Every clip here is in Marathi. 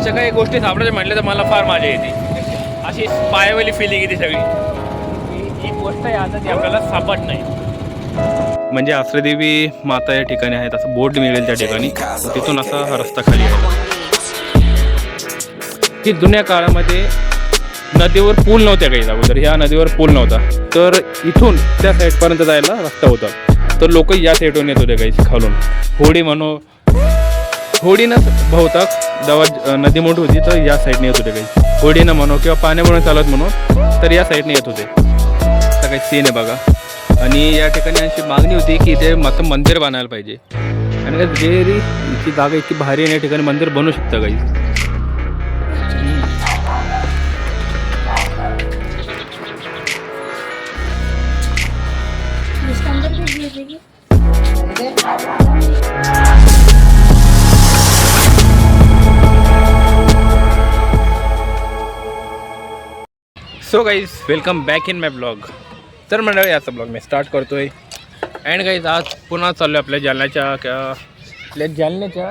अशा काही गोष्टी सापडायच्या म्हटलं तर मला फार मजा येते. अशी पायावली फिलिंग येते सगळी. ही- गोष्ट आहे आता ती आपल्याला सापडत नाही. म्हणजे आश्रदेवी माता या ठिकाणी आहेत असं बोर्ड मिळेल त्या ठिकाणी. तिथून असा रस्ता खाली आहे की जुन्या काळामध्ये नदीवर पूल नव्हत्या काही अगोदर ह्या नदीवर पूल नव्हता. तर इथून त्या साईडपर्यंत जायला रस्ता होता. तर लोक या साईडवरून येत होते काही खालून. होडी म्हणू होडीनं बहुताक दवा नदी मोठी होती तर या साईडने येत होते काही. होडीनं म्हणू किंवा पाण्यामुळे चालत म्हणू तर या साईडने येत होते. आता काही सीन आहे बघा. आणि या ठिकाणी अशी मागणी होती की इथे मात्र मंदिर बांधायला पाहिजे. आणि जेरी जे इतकी जागा इतकी भारी आहे आणि या ठिकाणी मंदिर बनवू शकतं काही. Thank you. So guys welcome back in my blog तर मंडळी याचा ब्लॉग मी स्टार्ट करतो आहे अँड गाईज आज पुन्हा चाललो आहे आपल्या जालन्याच्या आपल्या जालन्याच्या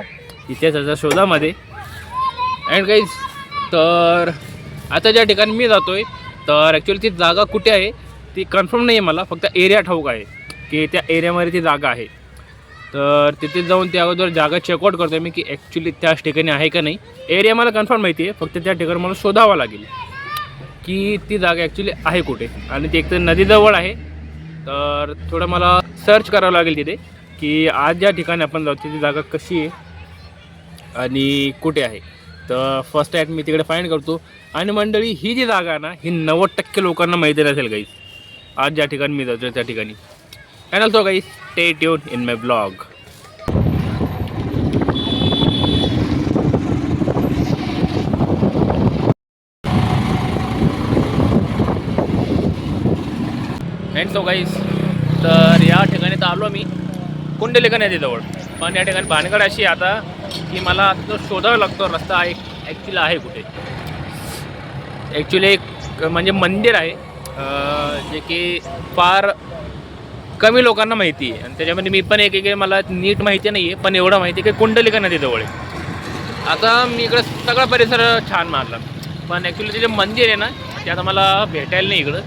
इतिहासाच्या शोधामध्ये. अँड गाईज तर आता ज्या ठिकाणी मी जातो आहे तर ॲक्च्युली ती जागा कुठे आहे ती कन्फर्म नाही आहे मला. फक्त एरिया ठाऊक आहे की त्या एरियामध्ये ती जागा आहे. तर तिथे जाऊन त्या अगोदर जागा चेकआउट करतो आहे मी की ॲक्च्युली त्याच ठिकाणी आहे का नाही. एरिया मला कन्फर्म माहिती आहे फक्त त्या ठिकाणी मला शोधावं लागेल. की ती जागा ॲक्च्युली आहे कुठे? आणि ती एकतर नदीजवळ आहे. तर थोडं मला सर्च करावं लागेल तिथे की आज ज्या ठिकाणी आपण जाऊ ती जागा कशी आहे आणि कुठे आहे. तर फर्स्ट ॲट मी तिकडे फाईंड करतो. आणि मंडळी ही जी जागा आहे ना ही नव्वद टक्के लोकांना माहिती नसेल गाईस आज ज्या ठिकाणी मी जातो त्या ठिकाणी. And also guys stay tune in my blog and so guys तर या ठिकाणी तर आलो मी. कुंडलिका नदीजवळ पण या ठिकाणी भानगड अशी आता की मला आता तो शोधावा लागतो रस्ता एक ॲक्च्युली आहे कुठे. ॲक्च्युली एक म्हणजे मंदिर आहे जे की फार कमी लोकांना माहिती आहे. आणि त्याच्यामध्ये मी पण एक एक मला नीट माहिती नाही आहे पण एवढं माहिती आहे की कुंडलिका नदीजवळ आहे. आता मी इकडं सगळा परिसर छान मारला. पण ॲक्च्युली ते जे मंदिर आहे ना ते आता मला भेटायला नाही इकडं.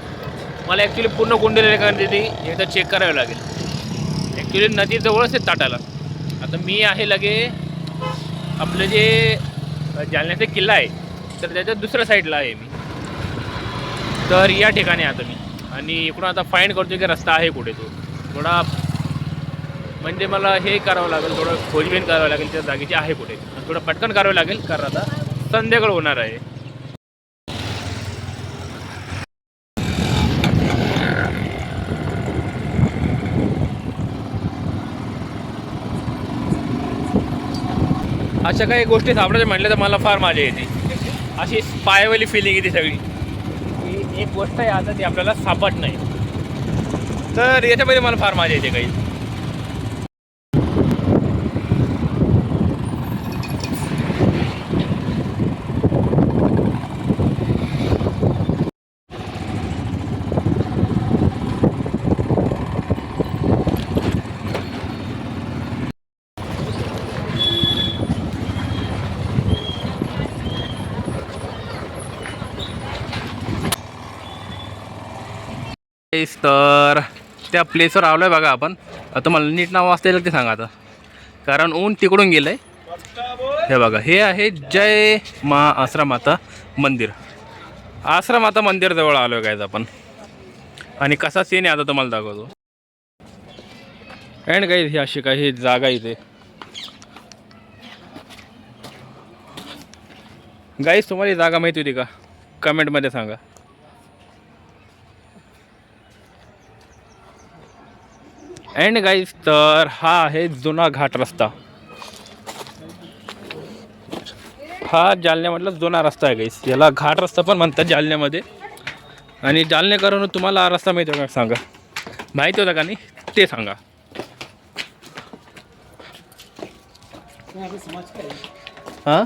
मला ॲक्च्युली पूर्ण कुंडलिका ती एकदा चेक करावं लागेल. ॲक्च्युली नदीजवळच आहे ताटाला. आता मी आहे लगे आपलं जे जालन्याचा किल्ला आहे तर त्याच्या दुसऱ्या साईडला आहे मी. तर या ठिकाणी आता मी. आणि इकडून आता फाईंड करतो की रस्ता आहे कुठे तो. थोडा म्हणजे मला हे करावं लागेल थोडं खोजबीन करावं लागेल त्या जागेची आहे कुठे. थोडं पटकन करावं लागेल कारण आता संध्याकाळ होणार आहे. अशा काही गोष्टी सापडायच्या म्हटलं तर मला फार मजा येते. अशी पायावली फिलिंग येते सगळी. ही एक गोष्ट आहे आता ती आपल्याला सापडत नाही. तर याच्यामध्ये मला फार मजा येते काही. Guys, तर त्या प्लेसवर आलो आहे बघा आपण. आता मला नीट नाव वाचता येईल ते सांगा आता. कारण ऊन तिकडून गेलं आहे हे बघा हे आहे जय मा आसरा माता मंदिर. आसरा माता मंदिरजवळ आलो आहे गायज आपण. आणि कसा सीन आहे आता तुम्हाला दाखवतो. अँड गाईज ही अशी काही जागा इथे. गाईज तुम्हाला ही जागा माहिती होती का? कमेंटमध्ये सांगा. अँड गाईज तर हा आहे जुना घाट रस्ता. हा जालन्यामधला जुना रस्ता आहे गाईस याला घाट रस्ता पण म्हणतात जालन्यामध्ये. आणि जालन्याकरून तुम्हाला हा रस्ता माहिती होता का? सांगा. माहिती होता का नाही? ते सांगा. हां?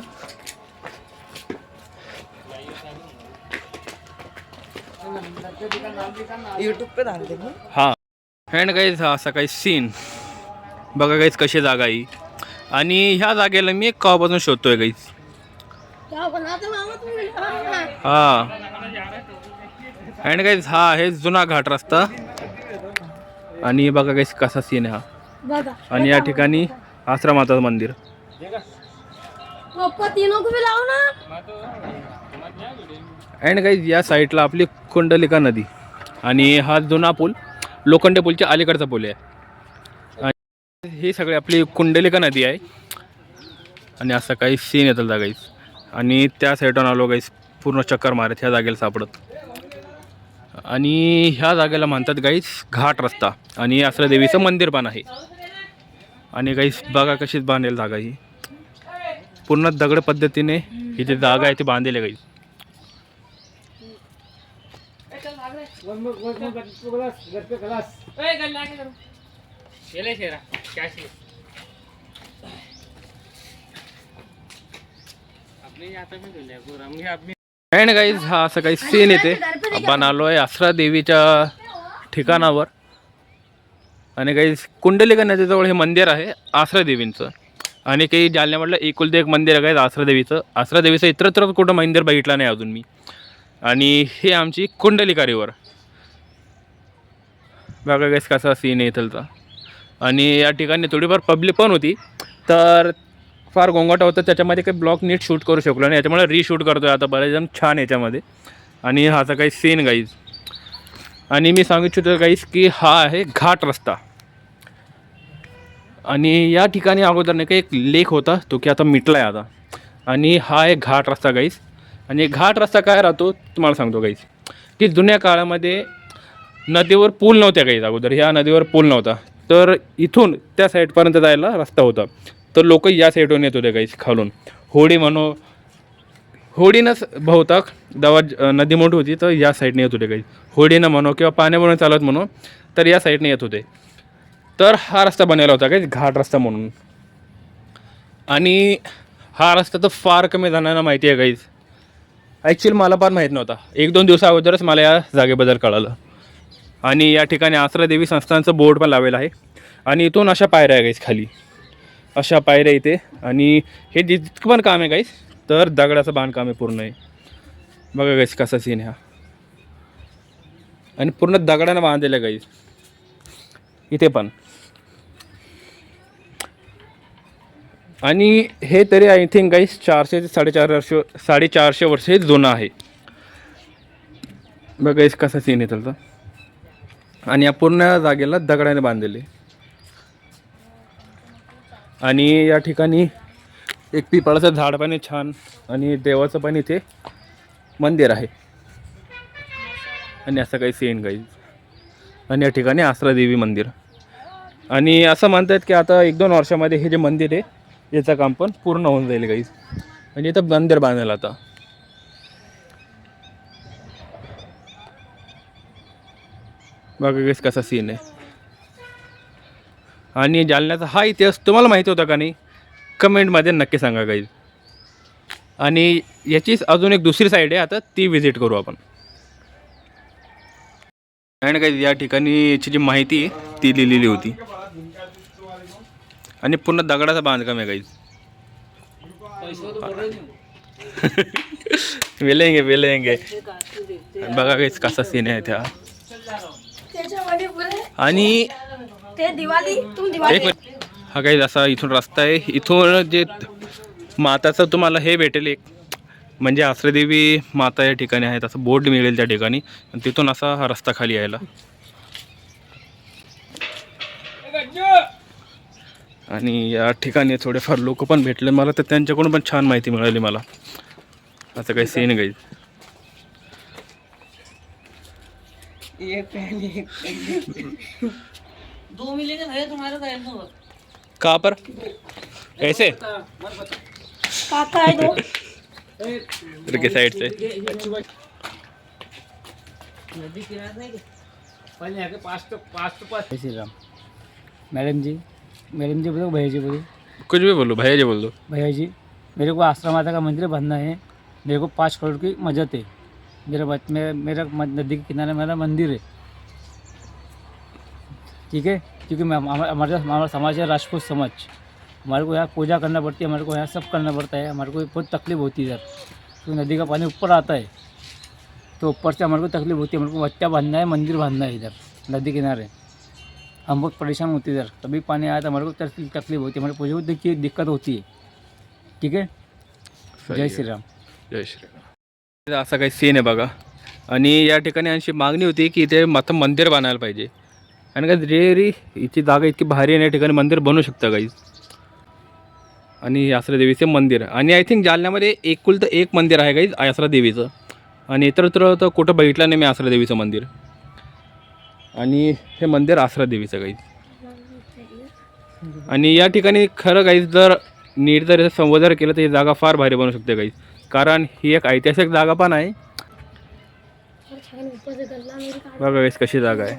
यूट्यूब पे डाल देंगे हां. अँड गाईज हा असा काही सीन बघा गाईज कशी जागा आहे. आणि ह्या जागेला मी एक कवापासून शोधतोय गाईज हा. अँड गाईज हा आहे जुना घाट रस्ता. आणि बघा गाईज कसा सीन आहे हा. आणि या ठिकाणी आश्रमाचं मंदिर. अँड गाईज या साईडला आपली कुंडलिका नदी. आणि हा जुना पूल. लोखंडे पूलच्या अलीकडचा पूल आहे. आणि सगळे सगळी आपली कुंडलिका नदी आहे. आणि असं काही सीन येतात जागाईस आणि त्या साईडून आलो गाईस पूर्ण चक्कर मारत ह्या जागेला सापडत. आणि ह्या जागेला म्हणतात गाईस घाट रस्ता. आणि असं देवीचं मंदिर पण आहे. आणि गाईस बघा कशीच बांधेल जागा ही. पूर्ण दगड पद्धतीने ही जी जागा आहे ती बांधलेली गाईज अँड गाईज हा असं काही सीन येते. आपण आलो आहे आसरा देवीच्या ठिकाणावर. आणि काही कुंडलिका नदीजवळ हे मंदिर आहे आसरा देवींचं. आणि काही जालन्यामधलं एकुलते एक मंदिर आहे आसरा देवीचं. आसरा देवीचं इतरत्र कुठं मंदिर बघितलं नाही अजून मी. आणि हे आमची कुंडलिका रिवर बघा गाईस कसा सीन आहे इथलचा. आणि या ठिकाणी थोडीफार पब्लिक पण होती. तर फार गोंगाट होतं. त्याच्यामध्ये काही ब्लॉक नीट शूट करू शकलो नाही. याच्यामुळे रीशूट करतो आहे आता. बरेच जण छान याच्यामध्ये. आणि हाचा काही सीन गाईज आणि मी सांगू इच्छितो गाईज की हा आहे घाट रस्ता. आणि या ठिकाणी अगोदर नाही का एक लेक होता. तो की आता मिटला आहे आता. आणि हा आहे घाट रस्ता गाईज आणि घाट रस्ता काय राहतो? तुम्हाला सांगतो गाईज की जुन्या काळामध्ये नदीवर पूल नव्हत्या काही अगोदर. ह्या नदीवर पूल नव्हता. तर इथून त्या साईडपर्यंत जायला रस्ता होता. तर लोक या साईडवरून येत होते काही खालून. होडी म्हणो होडीनंच बहुताक दवा नदी मोठी होती तर या साईडने येत होते काही. होडीनं म्हणो किंवा पाण्यामुळे चालत म्हणो तर या साईडने येत होते. तर हा रस्ता बनवला होता काही घाट रस्ता म्हणून. आणि हा रस्ता तर फार कमी जणांना माहिती आहे काहीच ॲक्च्युली मला पण माहीत नव्हता. एक दोन दिवसा अगोदरच मला या जागेबद्दल कळालं. आणि या ठिकाणी आसरादेवी देवी बोर्ड पण लावलेलं आहे. आणि इथून अशा पायऱ्या आहे गाईस खाली. अशा पायऱ्या इथे. आणि हे जितकं पण काम आहे गाईस तर दगडाचं बांधकाम आहे पूर्ण आहे बघा गाईस कसा सीन हा. आणि पूर्ण दगडानं बांधलेलं गाईस इथे पण. आणि हे तरी आय थिंक गाईस चारशे ते साडेचार वर्ष साडेचारशे वर्ष हे जुनं आहे. बघा गाईस कसा सीन आहे त्याचा. आणि या पूर्ण जागेला दगडाने बांधलेले. आणि या ठिकाणी एक पिपळाचं झाड पण आहे छान. आणि देवाचं पण इथे मंदिर आहे. आणि असं काही सीन काही. आणि या ठिकाणी आसरादेवी मंदिर. आणि असं म्हणतात की आता एक दोन वर्षामध्ये हे जे मंदिर आहे याचं काम पण पूर्ण होऊन जाईल काही. म्हणजे इथं मंदिर बांधेल आता. बघा गाईस कसा सीन आहे. आणि जालन्याचा हा इतिहास तुम्हाला माहिती होता का नाही? कमेंटमध्ये नक्की सांगा काही आणि याचीच अजून एक दुसरी साईड आहे आता ती व्हिजिट करू आपण. आणि काही या ठिकाणी याची जी माहिती आहे ती लिहिलेली होती. आणि पूर्ण दगडाचा बांधकाम आहे गाईज वेलेंगे वेलेंगे बघा काहीच कसा सीन आहे त्या. आणि एक हा काही असा इथून रस्ता आहे. इथून जे माताचं तुम्हाला हे भेटेल एक म्हणजे आश्रदेवी माता या ठिकाणी आहेत. असं बोर्ड मिळेल त्या ठिकाणी. तिथून असा हा रस्ता खाली यायला. आणि या ठिकाणी थोडेफार लोक पण भेटले. मला तर त्यांच्याकडून पण छान माहिती मिळाली मला. असं काही सीन काही ये पहले दो मिलेंगे भैया तुम्हारे दो। कहाँ पर आहे तो इधर के साइड से। नदी किनारे नहीं पहले यहाँ के पास तो पास तो पास। श्री राम मैडम जी मैडम जी बोलो भैया जी बोलो। कुछ भी बोलो भैया जी बोल दो। भैया जी मेरे को आश्रम माता का मंदिर बनना है। मेरे को पाँच करोड़ की मदद है। मेरा बच- मेरा मेरा नदी के किनारे मेरा मंदिर है। ठीक है? क्योंकि हमारा हमारा समाज है राजपूत समाज। हमारे को यहाँ पूजा करना पड़ती है हमारे को यहाँ सब करना पड़ता है। हमारे को बहुत तकलीफ़ होती है इधर। तो नदी का पानी ऊपर आता है। तो ऊपर से हमारे को तकलीफ़ होती है हमारे को बच्चा बांधना है मंदिर बांधना है इधर नदी किनारे। हम बहुत परेशान होते हैं इधर। कभी पानी आया तो हमारे को तकलीफ़ होती है। हमारे को देखिए दिक्कत होती है। ठीक है? जय श्री राम। जय श्रीराम असा काही सीन आहे बघा. आणि या ठिकाणी अशी मागणी होती की इथे मात्र मंदिर बांधायला पाहिजे. आणि काय रेरी हिची जागा इतकी भारी आहे या ठिकाणी मंदिर बनवू शकतं काही आणि यात्रा देवीचे मंदिर. आणि आय थिंक जालन्यामध्ये एकुलतं एक मंदिर आहे काही आसरा देवीचं. आणि इतरत्र तर कुठं बघितलं नाही मी आसरा देवीचं मंदिर. आणि हे मंदिर आसरा देवीचं काही आणि या ठिकाणी खरं काही जर नीट जर संवर्धन केलं तर ही जागा फार भारी बनू शकते काही कारण ही एक ऐतिहासिक जागा पण आहे. बघा गाईस कशी जागा आहे.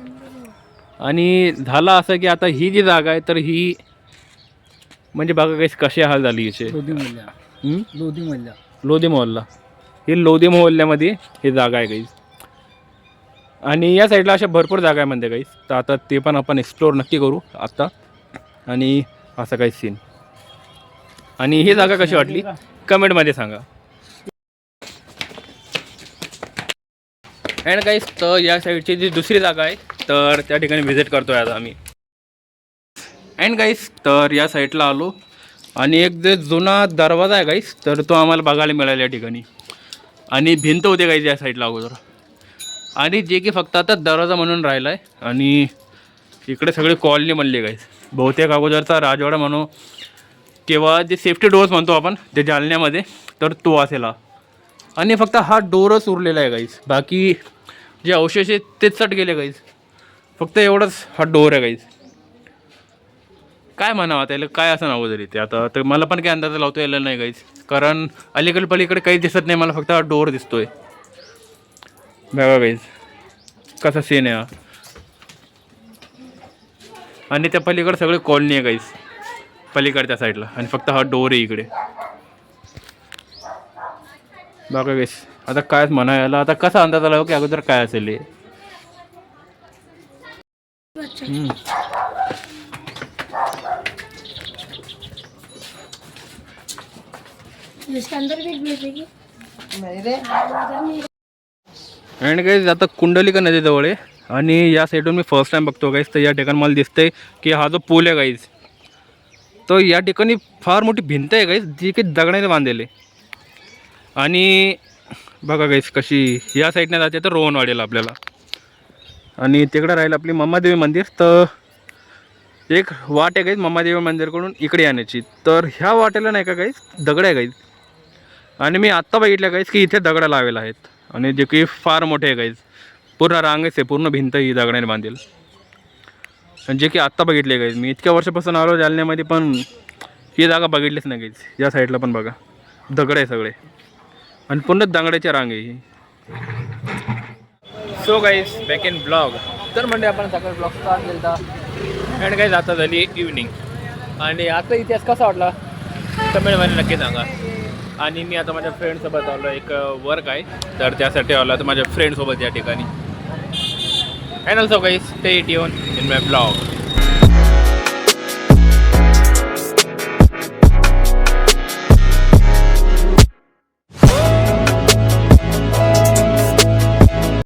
आणि झालं असं की आता ही जी जागा आहे तर ही म्हणजे बघा गाईस कशी हाल झाली हिचे लोधी मोहल्ला. हं? लोधी मोहल्ला. लोधी मोहल्ला. ही लोधी मोहल्ल्यामध्ये ही जागा आहे गाईस आणि या साईडला अशा भरपूर जागा आहे म्हणते गाईस तर आता ते पण आपण एक्सप्लोअर नक्की करू आत्ता आणि असं काही सीन आणि ही जागा कशी वाटली? कमेंटमध्ये सांगा. अँड गाईस तर या साईडची जी दुसरी जागा आहे तर त्या ठिकाणी व्हिजिट करतो आहे आता आम्ही. अँड गाईस तर या साईडला आलो. आणि एक जे जुना दरवाजा आहे गाईस तर तो आम्हाला बघायला मिळाला या ठिकाणी. आणि भिंत होते गाईस या साईडला अगोदर. आणि जे की फक्त आता दरवाजा म्हणून राहिला आहे आणि इकडे सगळे कॉलनी म्हणले गाईस बहुतेक अगोदरचा राजवाडा म्हणू किंवा जे सेफ्टी डोअर्स म्हणतो आपण ते जालन्यामध्ये तर तो असेल हा. आणि फक्त हा डोरच उरलेला आहे गाईस बाकी जे अवशेष आहेत तेच चट गेले काहीच फक्त एवढंच हा डोर आहे काहीच काय म्हणावं त्याला काय असं नावं जरी ते आता तर मला पण काही अंदाज लावता यायला नाही काहीच कारण अलीकडे पलीकडे काही दिसत नाही मला फक्त हा डोर दिसतोय. बघा गाईज कसा सीन आहे हा. आणि त्या पलीकडे सगळे कॉलनी आहे गाईस पलीकडच्या साईडला आणि फक्त हा डोर आहे इकडे. बघा गाईस आता काय म्हणायला? आता कसा अंदाज आला हो की अगोदर काय असेल हे? हम्म. इसके अंदर भी अँड गाईज आता कुंडलिका नदीजवळ आहे. आणि या साईडून मी फर्स्ट टाईम बघतो गाईज तर या ठिकाणी मला दिसतंय की हा जो पूल आहे गाईज तो या ठिकाणी फार मोठी भिंत आहे गाईज जी की दगडाने बांधलेली आहे. आणि बघा गाईस कशी या साईडने जाते तर रोहनवाडीला आपल्याला. आणि तिकडं राहील आपली मम्मादेवी मंदिर. तर एक वाट आहे गाईज मम्मादेवी मंदिरकडून इकडे येण्याची. तर ह्या वाटेला नाही का गाईज दगड आहे गाईज आणि मी आत्ता बघितलं गाईज की इथे दगडं लावेल आहेत. आणि जे की फार मोठे आहे गाईज पूर्ण रांगच आहे पूर्ण भिंत ही दगडाने बांधेल. आणि जे की आत्ता बघितले गाईज मी इतक्या वर्षापासून आलो जालन्यामध्ये पण ही जागा बघितलीच नाही गाईज या साईडला पण बघा. दगड आहे सगळे. आणि पुन्हा दांगड्याच्या रांग आहे ही. So guys back in blog तर म्हणजे आपण सकाळी ब्लॉग स्टार्ट केला अँड गाईज आता झाली इव्हनिंग आणि आता इतिहास कसा वाटला? तमिळमध्ये नक्की सांगा. आणि मी आता माझ्या फ्रेंडसोबत आलो एक वर्क आहे. तर त्यासाठी आलो तर माझ्या फ्रेंडसोबत या ठिकाणी. And also guys stay tune in my blog